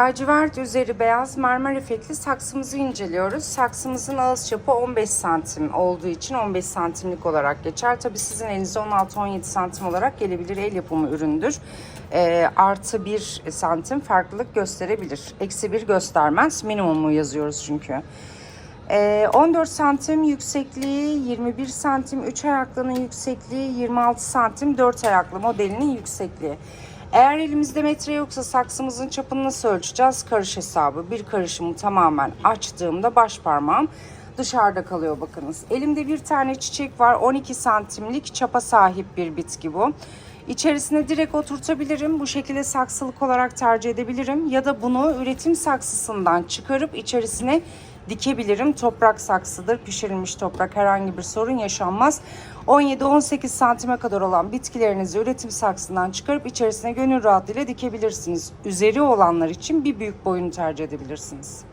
Lacivert üzeri beyaz mermer efektli saksımızı inceliyoruz. Saksımızın ağız çapı 15 santim olduğu için 15 santimlik olarak geçer. Tabi sizin elinizde 16-17 santim olarak gelebilir. El yapımı üründür. Ee, artı 1 santim farklılık gösterebilir. Eksi 1 göstermez. Minimumu yazıyoruz çünkü. Ee, 14 santim yüksekliği, 21 santim 3 ayaklının yüksekliği, 26 santim 4 ayaklı modelinin yüksekliği. Eğer elimizde metre yoksa saksımızın çapını nasıl ölçeceğiz? Karış hesabı. Bir karışımı tamamen açtığımda baş parmağım dışarıda kalıyor bakınız. Elimde bir tane çiçek var. 12 santimlik çapa sahip bir bitki bu. İçerisine direkt oturtabilirim. Bu şekilde saksılık olarak tercih edebilirim. Ya da bunu üretim saksısından çıkarıp içerisine dikebilirim. Toprak saksıdır. Pişirilmiş toprak herhangi bir sorun yaşanmaz. 17-18 santime kadar olan bitkilerinizi üretim saksından çıkarıp içerisine gönül rahatlığıyla dikebilirsiniz. Üzeri olanlar için bir büyük boyunu tercih edebilirsiniz.